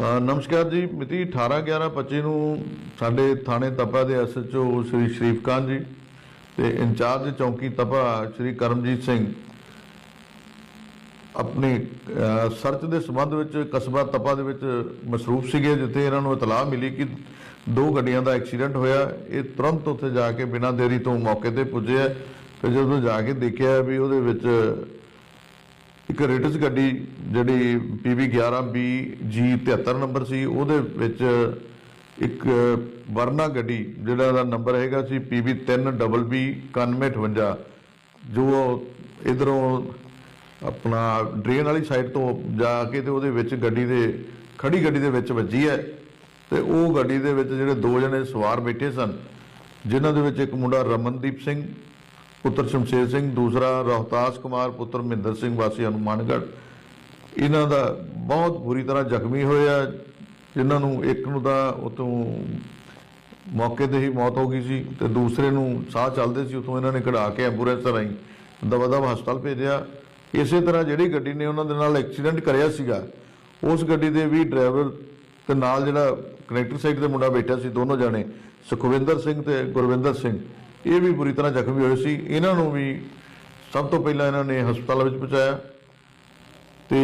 ਨਮਸਕਾਰ ਜੀ। ਮਿਤੀ 18/11/25 ਨੂੰ ਸਾਡੇ ਥਾਣੇ ਤਪਾ ਦੇ ਐਸਐਚਓ ਸ਼੍ਰੀ ਸ਼ਰੀਫ ਖਾਨ ਜੀ ਤੇ ਇੰਚਾਰਜ ਚੌਂਕੀ ਤਪਾ ਸ਼੍ਰੀ ਕਰਮਜੀਤ ਸਿੰਘ ਆਪਣੀ ਸਰਚ ਦੇ ਸੰਬੰਧ ਵਿੱਚ ਕਸਬਾ ਤਪਾ ਦੇ ਵਿੱਚ ਮਸਰੂਫ ਸੀਗੇ, ਜਿੱਥੇ ਇਹਨਾਂ ਨੂੰ ਇਤਲਾਹ ਮਿਲੀ ਕਿ ਦੋ ਗੱਡੀਆਂ ਦਾ ਐਕਸੀਡੈਂਟ ਹੋਇਆ। ਇਹ ਤੁਰੰਤ ਉੱਥੇ ਜਾ ਕੇ ਬਿਨਾਂ ਦੇਰੀ ਤੋਂ ਮੌਕੇ ਤੇ ਪੁੱਜੇ ਆ। ਤੇ ਜਦੋਂ ਜਾ ਕੇ ਦੇਖਿਆ ਵੀ ਉਹਦੇ ਵਿੱਚ ਇੱਕ ਰੇਟਸ ਗੱਡੀ ਜਿਹੜੀ PB 11B ਜੀ 73 ਨੰਬਰ ਸੀ, ਉਹਦੇ ਵਿੱਚ ਇੱਕ ਵਰਨਾ ਗੱਡੀ, ਜਿਹੜਾ ਦਾ ਨੰਬਰ ਹੈਗਾ ਸੀ PB 3BB 9158 ਜੋ ਇਧਰੋਂ ਆਪਣਾ ਡਰੇਨ ਵਾਲੀ ਸਾਈਡ ਤੋਂ ਜਾ ਕੇ ਤੇ ਉਹਦੇ ਵਿੱਚ ਗੱਡੀ ਦੇ, ਖੜੀ ਗੱਡੀ ਦੇ ਵਿੱਚ ਵੱਜੀ ਹੈ। ਤੇ ਉਹ ਗੱਡੀ ਦੇ ਵਿੱਚ ਜਿਹੜੇ ਦੋ ਜਣੇ ਸਵਾਰ ਬੈਠੇ ਸਨ, ਜਿਨ੍ਹਾਂ ਦੇ ਵਿੱਚ ਇੱਕ ਮੁੰਡਾ ਰਮਨਦੀਪ ਸਿੰਘ ਪੁੱਤਰ ਸ਼ਮਸ਼ੇਰ ਸਿੰਘ, ਦੂਸਰਾ ਰੋਹਤਾਸ ਕੁਮਾਰ, ਪੁੱਤਰ ਮਹਿੰਦਰ ਸਿੰਘ ਵਾਸੀ ਹਨੂਮਾਨਗੜ੍ਹ। ਇਹਨਾਂ ਦਾ ਬਹੁਤ ਬੁਰੀ ਤਰ੍ਹਾਂ ਜ਼ਖਮੀ ਹੋਇਆ। ਜਿਨ੍ਹਾਂ ਨੂੰ ਇੱਕ ਨੂੰ ਤਾਂ ਉਤੋਂ ਮੌਕੇ ਤੇ ਹੀ ਮੌਤ ਹੋ ਗਈ ਸੀ ਤੇ ਦੂਸਰੇ ਨੂੰ ਸਾਹ ਚੱਲਦੇ ਸੀ। ਉਤੋਂ ਇਹਨਾਂ ਨੇ ਕਢਾ ਕੇ ਐਂਬੂਲੈਂਸ ਰਾਹੀਂ ਦਵਾ ਦਵਾ ਹਸਪਤਾਲ ਭੇਜਿਆ। ਇਸੇ ਤਰ੍ਹਾਂ ਜਿਹੜੀ ਗੱਡੀ ਨੇ ਉਹਨਾਂ ਦੇ ਨਾਲ ਐਕਸੀਡੈਂਟ ਕਰਿਆ ਸੀਗਾ, ਉਸ ਗੱਡੀ ਦੇ ਵੀ ਡਰਾਈਵਰ ਤੇ ਨਾਲ ਜਿਹੜਾ ਕਨੈਕਟਰ ਸਾਈਡ ਤੇ ਮੁੰਡਾ ਬੈਠਾ ਸੀ, ਦੋਨੋਂ ਜਾਣੇ, ਸੁਖਵਿੰਦਰ ਸਿੰਘ ਤੇ ਗੁਰਵਿੰਦਰ ਸਿੰਘ। ਇਹ ਵੀ ਬੁਰੀ ਤਰ੍ਹਾਂ ਜ਼ਖਮੀ ਹੋਏ ਸੀ। ਇਹਨਾਂ ਨੂੰ ਵੀ ਸਭ ਤੋਂ ਪਹਿਲਾਂ ਇਹਨਾਂ ਨੇ ਹਸਪਤਾਲ ਵਿੱਚ ਪਹੁੰਚਾਇਆ ਤੇ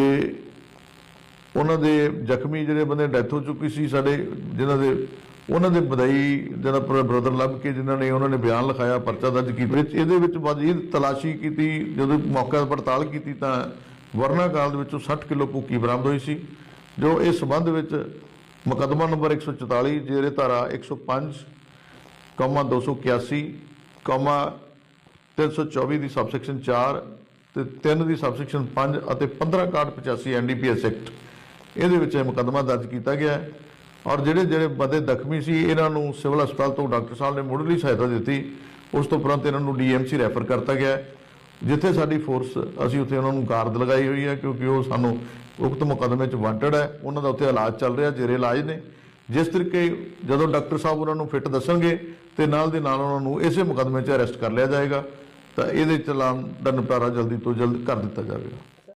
ਉਹਨਾਂ ਦੇ ਜ਼ਖਮੀ ਜਿਹੜੇ ਬੰਦੇ ਡੈਥ ਹੋ ਚੁੱਕੀ ਸੀ ਸਾਡੇ, ਜਿਨ੍ਹਾਂ ਦੇ, ਉਹਨਾਂ ਦੇ ਬਦਾਈ ਜਿਹੜਾ ਬ੍ਰਦਰ ਲੱਭ ਕੇ ਜਿਨ੍ਹਾਂ ਨੇ ਉਹਨਾਂ ਨੇ ਬਿਆਨ ਲਿਖਾਇਆ, ਪਰਚਾ ਦਰਜ ਕੀਤਾ। ਵਿੱਚ ਇਹਦੇ ਵਿੱਚ ਮਜ਼ੀਦ ਤਲਾਸ਼ੀ ਕੀਤੀ, ਜਦੋਂ ਮੌਕਾ ਪੜਤਾਲ ਕੀਤੀ ਤਾਂ ਵਰਨਾ ਕਾਲ ਦੇ ਵਿੱਚੋਂ 60 ਕਿਲੋ ਭੁੱਕੀ ਬਰਾਮਦ ਹੋਈ ਸੀ, ਜੋ ਇਸ ਸੰਬੰਧ ਵਿੱਚ ਮੁਕੱਦਮਾ ਨੰਬਰ 144 ਜਿਹੜੇ ਧਾਰਾ 105 ਕੌਮਾ 281 ਕੌਮਾ 324 ਦੀ ਸਬਸੈਕਸ਼ਨ 4 ਤੇ 3 ਦੀ ਸਬਸੈਕਸ਼ਨ 5 ਅਤੇ 1585 ਐਨਡੀਪੀਐਸ ਐਕਟ। ਇਹਦੇ ਵਿੱਚ ਇਹ ਮੁਕੱਦਮਾ ਦਰਜ ਕੀਤਾ ਗਿਆ ਹੈ ਔਰ ਜਿਹੜੇ ਜਿਹੜੇ ਬੰਦੇ ਜ਼ਖਮੀ ਸੀ, ਇਹਨਾਂ ਨੂੰ ਸਿਵਲ ਹਸਪਤਾਲ ਤੋਂ ਡਾਕਟਰ ਸਾਹਿਬ ਨੇ ਮੁੱਢਲੀ ਸਹਾਇਤਾ ਦਿੱਤੀ। ਉਸ ਤੋਂ ਉਪਰੰਤ ਇਹਨਾਂ ਨੂੰ ਡੀਐਮਸੀ ਰੈਫਰ ਕਰਤਾ ਗਿਆ ਜਿੱਥੇ ਸਾਡੀ ਫੋਰਸ, ਅਸੀਂ ਉੱਥੇ ਉਹਨਾਂ ਨੂੰ ਕਾਰਦ ਲਗਾਈ ਹੋਈ ਹੈ ਕਿਉਂਕਿ ਉਹ ਸਾਨੂੰ ਉਕਤ ਮੁਕੱਦਮੇ 'ਚ ਵਾਂਟਡ ਹੈ। ਉਹਨਾਂ ਦਾ ਉੱਥੇ ਇਲਾਜ ਚੱਲ ਰਿਹਾ, ਜੇਰੇ ਇਲਾਜ ਨੇ। ਜਿਸ ਤਰੀਕੇ ਜਦੋਂ ਡਾਕਟਰ ਸਾਹਿਬ ਉਹਨਾਂ ਨੂੰ ਫਿੱਟ ਦੱਸਣਗੇ ਤੇ ਨਾਲ ਦੇ ਨਾਲ ਉਹਨਾਂ ਨੂੰ ਇਸੇ ਮੁਕੱਦਮੇ 'ਚ ਅਰੈਸਟ ਕਰ ਲਿਆ ਜਾਏਗਾ, ਤਾਂ ਇਹਦੇ ਚਲਾਨ ਦਾ ਨਿਪਟਾਰਾ ਜਲਦੀ ਤੋਂ ਜਲਦ ਕਰ ਦਿੱਤਾ ਜਾਵੇਗਾ।